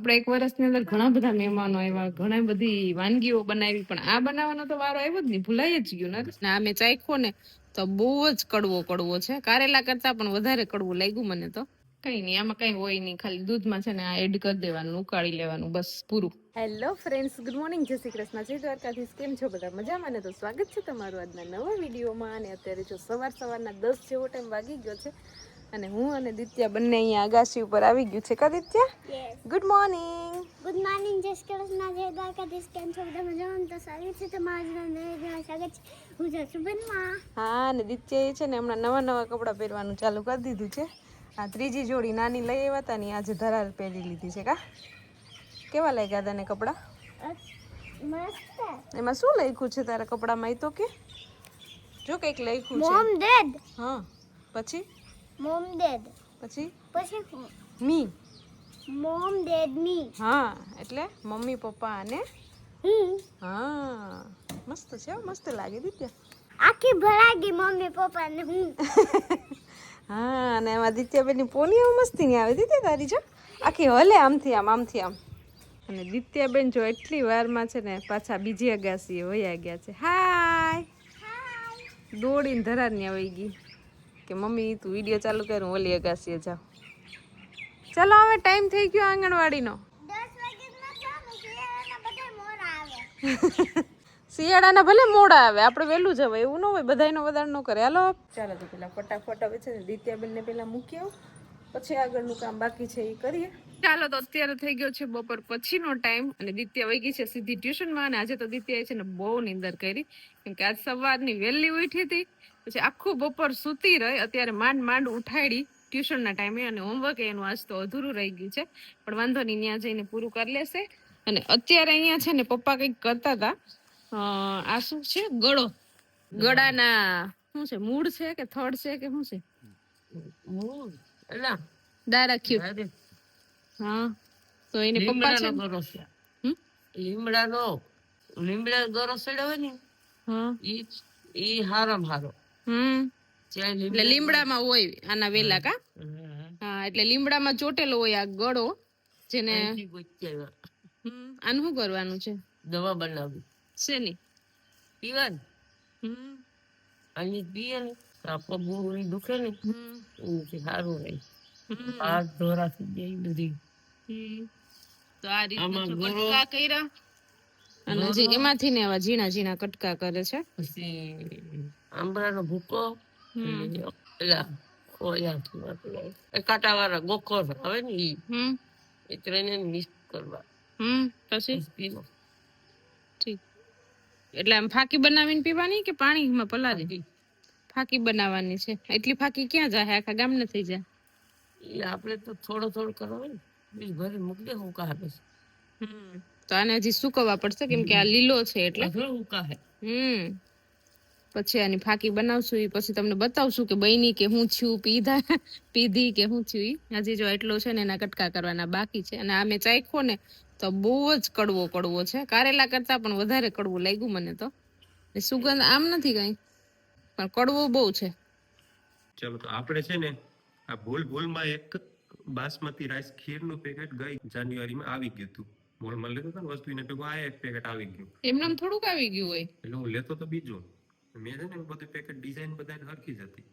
આપણે એક વર્ષની અંદર ઘણા બધા મહેમાનો આવ્યા, ઘણા બધી વાનગીઓ બનાવી, પણ આ બનાવવાનો તો વારો આવ્યો જ નહીં, ભૂલાઈ જ ગયું ને. આ મેં ચાખ્યો ને, તો બહુ જ કડવો કડવો છે. કારેલા કરતા પણ વધારે કડવું લાગ્યું મને તો. કઈ નહીં, આમાં કઈ હોય નહીં, ખાલી દૂધમાં છે ને આ એડ કરી દેવાનું, ઉકાળી લેવાનું, બસ પૂરું. હેલો ફ્રેન્ડ્સ ગુડ મોર્નિંગ જય શ્રી કૃષ્ણ. જય દ્વારકાધીશ. કેમ છો બધા? મજામાં ને તો સ્વાગત છે તમારું આજના નવા વિડીયોમાં. અને અત્યારે જો સવાર સવારના દસ જેવો ટાઈમ વાગી ગયો છે અને હું અને દિત્યા બંને અહીંયા આગાસી ઉપર આવી ગયું છે. કા Ditya? Good morning good morning Jai Shri Krishna જય દ્વારકાધીશ. કેમ છો? બધા મજામાં? તો સારું છે તમારા નરેન્દ્ર સ્વાગત છે. હું જસુબનમાં હા અને દિત્યાએ છે ને હમણાં નવા નવા કપડાં પહેરવાનું ચાલુ કરી દીધું છે. આ ત્રીજી જોડી નાની લઈ આવ્યા હતા ને આજે ધરાર પહેરી લીધી છે કા? કેવા લાગ્યા તને કપડાં? મસ્ત. એમાં શું લખ્યું છે તારા કપડામાં એ તો કે? જો કંઈક લખ્યું છે. મોમ ડેડ હા પછી? Mom dad. પછી? પછી મી. મોમ ડેડ મી. હા એટલે મમ્મી પપ્પા અને હું? હા મસ્ત છે મસ્ત લાગે દિત્યા આખી ભરાઈ ગઈ મમ્મી પપ્પા ને હું. હા અને એમાં દિત્યાબેનની પોનીઓ મસ્તી નહીં આવે દિત્યા તારી જો. આખી હલે આમથી આમ આમથી આમ. અને દિત્યાબેન જો એટલી વારમાં છે ને પાછા બીજી અગાસીએ વયા ગયા છે. હાય. દોડીને ધરાની આવી ગઈ. કે મમ્મી તું વીડિયો ચાલુ કર હું ઓલી અગાસીએ જાઉં. ચાલો હવે ટાઈમ થઈ ગયો આંગણવાડીનો. દસ વાગે ચાલુ છે એના બધા મોર આવે. શિયાળાના ભલે મોડા આવે આપણે વહેલું જવાય એવું ન હોય બધાનો વધારે ન કરે. હાલો? ચાલો તો પેલા ફટાફટ હવે છે ને દિત્યાબેનને પેલા મૂકી આવું. પછી આગળનું કામ બાકી છે એ કરીએ. ચાલો તો અત્યારે થઈ ગયો છે બપોર પછીનો ટાઈમ અને દિત્યા વહી ગઈ છે સીધી ટ્યુશનમાં અને આજે તો દિત્યાએ છે ને બહુ નીંદર કરી. કેમ કે આજ સવારની વહેલી ઉઠી હતી પછી આખું બપોર સૂતી રહી અત્યારે માંડ માંડ ઉઠાડી ટ્યુશનના ટાઈમે અને હોમવર્ક એનું આજ તો અધૂરું રહી ગયું છે. પણ વાંધો નહીં ત્યાં જઈને પૂરું કરી લેશે. અને અત્યારે અહીંયા છે ને પપ્પા કંઈક કરતા હતા. આ શું છે? ગળો. ગળાના શું છે? મૂળ છે કે થડ છે કે શું છે? હા. તો એને પપ્પા છે લીમડાનો લીમડા ગરો સડ્યો હોય ને હા. ઈ ઈ હારામ હારો. હમ. એટલે લીમડામાં હોય આના વેલા કા? હા એટલે લીમડામાં ચોટેલો હોય આ ગળો જેને આનું શું કરવાનું છે? દવા બનાવી. શેની? પીવાની. હમ. પીએ ને તો આ દુખે ને હમ. સારું રહે. હાથ ધોરા થઈ જાય બધી. હમ. તો આ રીતે કર્યા. અને જે એમાંથી ને એવા ઝીણા ઝીણા કટકા કરે છે. પછી આંબળાનો ભૂકો. પેલા વાપરે. કાંટાવાળા ગોખર આવે ને ઈ. એ ત્રણે મિક્સ કરવા. પછી? ઠીક. એટલે આમ ફાકી બનાવીને પીવાની કે પાણીમાં પલાળી? ફાકી. બનાવવાની છે. એટલી ફાકી ક્યાં જાય? આખા ગામને થઈ જાય. એ આપણે તો થોડો થોડો કરવો ને. બીજ ભરી મૂકી દે હું કાહે પછી તો આને હજી સુકવવા પડશે કેમ કે આ લીલો છે એટલે. હમ. પછી આની ફાકી બનાવશું એ પછી તમને બતાવશું કે બની કે હું છું પીધા પીધી કે હું છું ઈ. હજી જો એટલો છે ને એના કટકા કરવાના બાકી છે. અને આ મેં ચાખ્યો ને તો બહુ જ કડવો કડવો છે. કારેલા કરતા પણ વધારે કડવું લાગ્યું મને તો. સુગંધ આમ નથી કઈ પણ કડવો બહુ છે. ચલો તો આપણે છે ને આ ભૂલ ભૂલમાં એક બાસમતી રાઈસ ખીરનું પેકેટ ગઈ જાન્યુઆરીમાં આવી ગયું હતું. મોલમાં લેતો હતો ને વસ્તુ એને ભેગું આ એક પેકેટ આવી ગયું. એમનામ થોડુંક આવી ગયું હોય. એટલે હું લેતો તો બીજું. મેં છે ને બધું પેકેટ ડિઝાઇન બધાને હરખી જ હતી.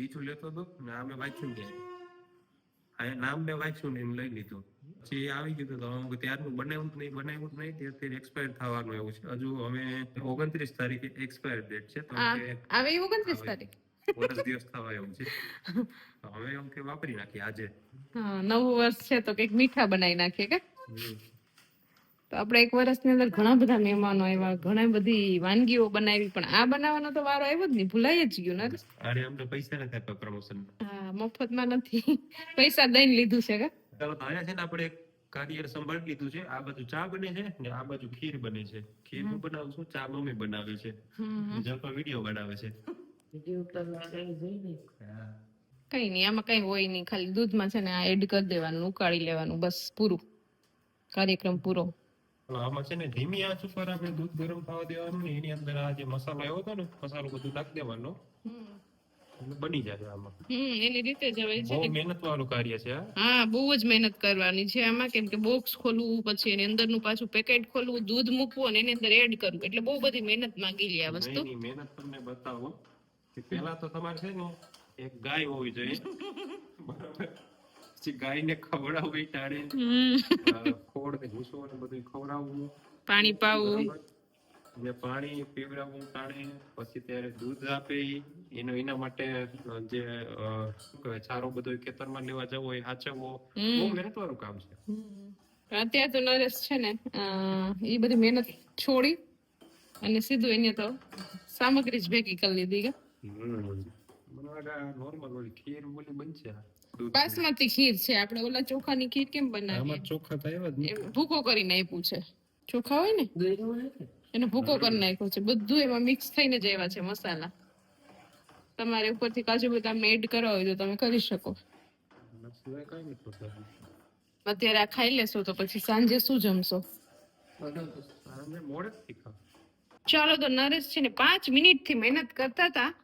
બીજું લેતો હતો ને આ મેં વાંચ્યું ને આ નામ મેં વાંચ્યું ને એમ લઈ લીધું. પછી આવી ગયું તો અમે ત્યારનું બનાવ્યું જ નહીં બનાવ્યું જ નહીં અત્યારે એક્સપાયર થવાનું એવું છે. હજુ અમે ઓગણત્રીસ તારીખે એક્સપાયર ડેટ છે તો આવે ઓગણત્રીસ તારીખ? વર્ષ દિવસ થવા એવું છે. હવે એમ કે વાપરી નાખીએ આજે. નવું વર્ષ છે તો કંઈક મીઠા બનાવી નાખીએ કે. તો આપણે એક વર્ષની અંદર ઘણા બધા મહેમાનો આવ્યા ઘણા બધી વાનગીઓ બનાવી પણ આ બનાવવાનો તો વારો આવ્યો જ નહીં ભૂલાઈ જ ગયું નરેશ અરે અમને પૈસા નથી આપ્યા પ્રમોશન હા મફતમાં નથી. પૈસા દઈને લીધું છે કે? ચાલો તો અહીંયા છે ને આપણે એક સંભાળી લીધું છે. આ બાજુ ચા બને છે ને આ બાજુ ખીર બને છે. ખીર હું બનાવું છું ચા મમ્મી બનાવે છે. જલપા વીડિયો બનાવે છે. કઈ નહીં આમાં કઈ હોય નહીં ખાલી દૂધમાં છે ને આ એડ કરી દેવાનું ઉકાળી લેવાનું બસ પૂરું. કાર્યક્રમ પૂરો. આમાં છે ને ધીમી આંચ ઉપર આપણે દૂધ ગરમ થવા દેવાનું ને એની અંદર આ જે મસાલો આવ્યો હતો ને મસાલો બધું નાખી દેવાનો. બની જાય આમાં. હમ એની રીતે જ હવે છે બહુ મહેનત વાળું કાર્ય છે હા? બહુ જ મહેનત કરવાની છે આમાં. કેમ કે બોક્સ ખોલવું પછી એની અંદરનું પાછું પેકેટ ખોલવું દૂધ મૂકવું અને એની અંદર એડ કરવું. એટલે બહુ બધી મહેનત માંગી લે આ વસ્તુ. મહેનત તમને બતાવું કે પહેલા તો તમારે છે ને એક ગાય હોવી જોઈએ. બરાબર પછી ગાયને ખવડાવવી ટાળે ખોડ ને ભૂસો ને બધું ખવડાવવું. પાણી પાવું? ને પાણી પીવડાવવું ટાળે પછી ત્યારે દૂધ આપે. એનો એના માટે જે ચારો બધો ખેતરમાં લેવા જવો હોય સાચવવો બહુ મહેનત વાળું કામ છે. અત્યારે તો નરેશ છે ને એ બધી મહેનત છોડી અને સીધું એને તો સામગ્રી જ ભેગી કરી લીધી કે. નોર્મલ ખીર બોલી બનશે બાસમતી ખીર છે આપણે ઓલા ચોખાની ખીર કેમ બનાવીએ? આમાં ચોખા થાય જ નહીં. ભૂકો કરીને આપ્યું છે. ચોખા હોય ને? એને ભૂકો કરી નાખ્યો છે. બધું એમાં મિક્સ થઈને જ આવ્યા છે મસાલા. તમારે ઉપરથી કાજુ બદામ એડ કરવા હોય તો તમે કરી શકો. અત્યારે આ ખાઈ લેશો તો પછી સાંજે શું જમશો. ચાલો તો નરેશ છે ને પાંચ મિનિટથી મહેનત કરતા હતા.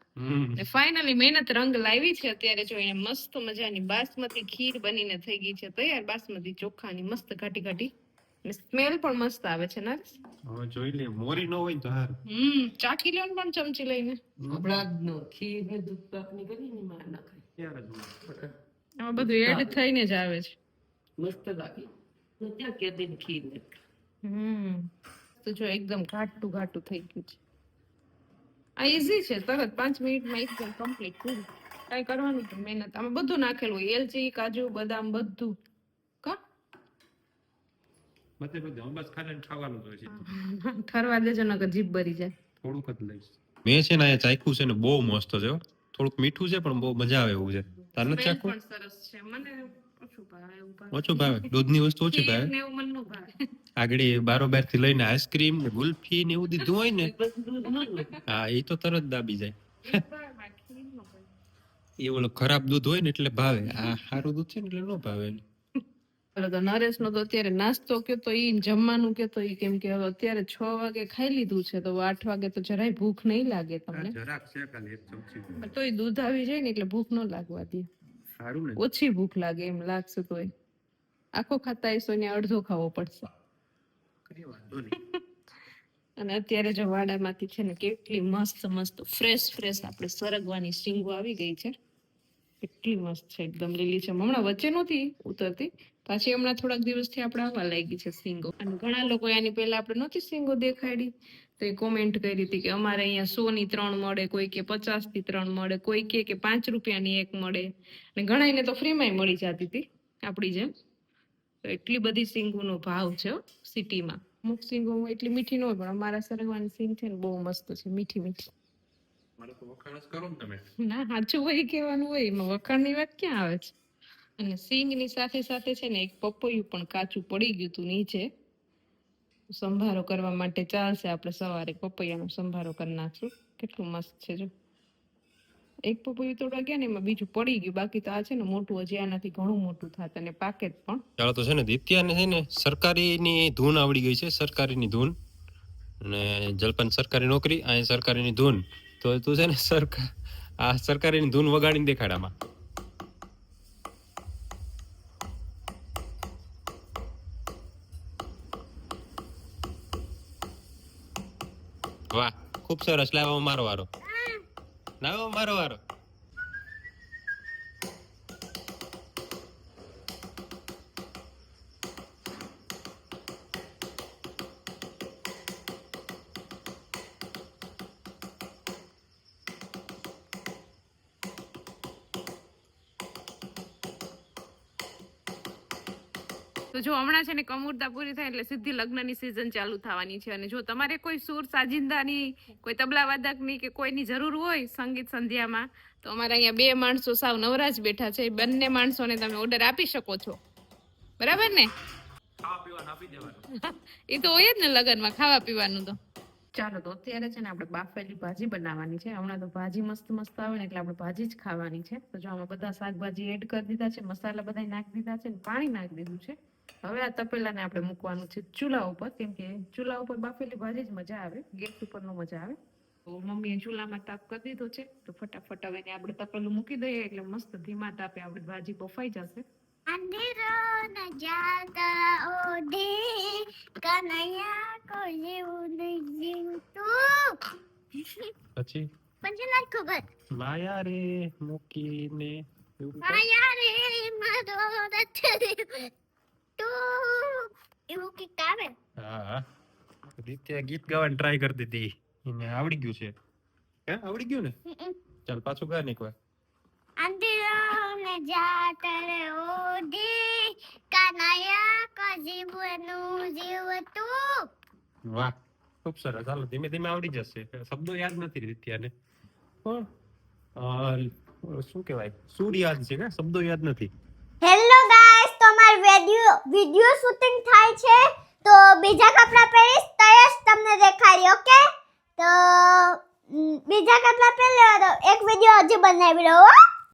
ને ફાઇનલી મહેનત રંગ લાવી છે અત્યારે જો એને મસ્ત મજાની બાસમતી ખીર બનીને થઈ ગઈ છે તૈયાર બાસમતી ચોખાની મસ્ત ઘાટી ઘાટી. ને સ્મેલ પણ મસ્ત આવે છે ને જોઈ લે મોરી નો હોય તો હાર હમ ચાખી લો પણ ચમચી લઈને. આજનો ખીર ને દૂધ પાકની કરી ની માર નાખાય. જ આમાં બધું એડ થઈને જ આવે છે. મસ્ત લાગી. ને ત્યાં કેદી ખીર ને. હમ. તો જો એકદમ ઘાટું ઘાટું થઈ ગયું છે. આ ઈઝી છે તરત પાંચ મિનિટમાં એકદમ કમ્પ્લીટ પૂરું. કાંઈ કરવાનું તો મહેનત. આમાં બધું નાખેલું હોય. એલચી કાજુ બદામ બધું. કા? બધે ખાવાનું જ છે. ઠરવા દેજો નકર જીભ ભરી જાય. થોડુંક જ લઈશ. મેં છે ને અહીંયા ચાખ્યું છે ને બહુ મસ્ત છે હો. થોડુંક મીઠું છે પણ બહુ મજા આવે એવું છે. તારે નથી સ્મેલ પણ સરસ છે. મને ઓછું ભાવે ઓછું ભાવે? દૂધની વસ્તુ ઓછી ભાવે? ને એવું ભાવે. આગળ બારોબારથી લઈને આઈસ્ક્રીમ ને ગુલ્ફી ને એવું દીધું હોય ને. હા એ તો તરત દાબી જાય. એ. એ ઓલો ખરાબ દૂધ હોય ને એટલે ભાવે. આ સારું દૂધ છે ને એટલે ન ભાવે નરેશ નો તો અત્યારે નાસ્તો કયો ઈ જમવાનું કે તો ઈ કેમ કે અત્યારે છ વાગે ખાઈ લીધું છે તો આઠ વાગે તો જરાય ભૂખ નહીં લાગે તમને. તો તોય દૂધ આવી જાય ને એટલે ભૂખ ન લાગવા દે. ઓછી ભૂખ લાગે એમ લાગશે તોય. આખો ખાતા હશો ને અડધો ખાવો પડશે. અને અત્યારે જો વાડામાંથી છે ને કેટલી મસ્ત મસ્ત ફ્રેશ ફ્રેશ આપણે સરગવાની શીંગો આવી ગઈ છે. કેટલી મસ્ત છે, એકદમ લીલી છે. હમણાં વચ્ચે નહોતી ઉતરતી. પાછી હમણાં થોડાક દિવસથી આપણે આવવા લાગી છે શીંગો. અને ઘણા લોકો એની પહેલા આપણે નહોતી શીંગો દેખાડી. તો એ કોમેન્ટ કરી હતી કે અમારે અહીંયા સો ની ત્રણ મળે, કોઈ કે પચાસથી ત્રણ મળે, કોઈ કે કે પાંચ રૂપિયાની એક મળે. અને ઘણાને તો ફ્રીમાં મળી જતી હતી આપણી જેમ. એટલી બધી સિંગોનો ભાવ છે સિટીમાં અમુક સિંગો એટલી મીઠી ન હોય પણ અમારા સરગવાની સિંગ છે ને બહુ મસ્ત છે મીઠી મીઠી. ને ના સાચું હોય કહેવાનું હોય એમાં વખાણની વાત ક્યાં આવે છે? અને સિંગની સાથે સાથે છે ને એક પપૈયું પણ કાચું પડી ગયું હતું નીચે. સંભારો કરવા માટે ચાલશે આપણે સવારે પપૈયાનો સંભારો કરી નાખશું. કેટલું મસ્ત છે જો. એક પપૈયું તોડવા ગયા ને, એમાં બીજું પડી ગયું. બાકી તો આ છે ને મોટું, હજી આનાથી ઘણું મોટું થાત અને પાકે પણ. ચાલો તો છે ને દિત્યાને છે ને સરકારીની ધૂન આવડી ગઈ છે, સરકારીની ધૂન. અને જલપાન સરકારી નોકરી, આ સરકારીની ધૂન. તો તું છે ને સરકાર, આ સરકારીની ધૂન વગાડીને દેખાડામાં વાહ, ખૂબ સરસ. લાવવા મારો વારો. લાવો મારો વારો તો જો હમણાં છે ને કમુરતા પૂરી થાય એટલે સીધી લગ્નની સિઝન ચાલુ થવાની છે. અને જો તમારે કોઈ સુર સાજિંદાની કોઈ તબલા વાદકની કે કોઈની જરૂર હોય સંગીત સંધ્યામાં તો અમારા અહીંયા બે માણસો સાવ નવરાજ બેઠા છે. એ બંને માણસોને તમે ઓર્ડર આપી શકો છો. બરાબર ને? એ તો હોય જ ને લગ્નમાં ખાવા પીવાનું તો. ચાલો તો અત્યારે છે ને આપણે બાફેલી ભાજી બનાવવાની છે. હમણાં તો ભાજી મસ્ત મસ્ત આવે ને એટલે આપણે ભાજી જ ખાવાની છે. તો જો આમાં બધા શાકભાજી એડ કરી દીધા છે મસાલા બધા નાખી દીધા છે ને પાણી નાખી દીધું છે. હવે આ તપેલાને આપણે મૂકવાનું છે ચૂલા ઉપર કેમ કે ચૂલા ઉપર બાફેલી ભાજી જ મજા આવે ગેસ ઉપર નો મજા આવે. તો મમ્મીએ ચૂલામાં તાપ કરી દીધો છે તો ફટાફટ હવે આપણે તપેલું મૂકી દઈએ એટલે મસ્ત ધીમા તાપે આપણે ભાજી બફાઈ જશે. અંધેરો ન જાતા ઓઢે કનૈયા કો જેવું નહીં જીવતું. પછી? પછી નથી ખબર? માયા રે મૂકીને. માયા રે મારો રથ તું એવું કંઈક આવે? હા. રીત્યા ગીત ગાવાની ટ્રાય કરતી હતી. એને આવડી ગયું છે. હે આવડી ગયું ને? ચાલ પાછું ગા એક વાર અંધેરો ન જાતા રે ઓઢે કનૈયા કો જીવનું જીવતું. વાહ ખૂબ સરસ. હાલો ધીમે ધીમે આવડી જશે. શબ્દો યાદ નથી રીત્યાને. પણ શું કહેવાય? સૂર યાદ છે ને શબ્દો યાદ નથી. વિડિયો વિડિયો શૂટિંગ થાય છે, તો બીજા કપડાં પહેરીશ તો જ તમને દેખાડી, ઓકે? તો બીજા કપડાં પહેરી લેવા દો. એક વિડિયો હજી બનાવી રહ્યો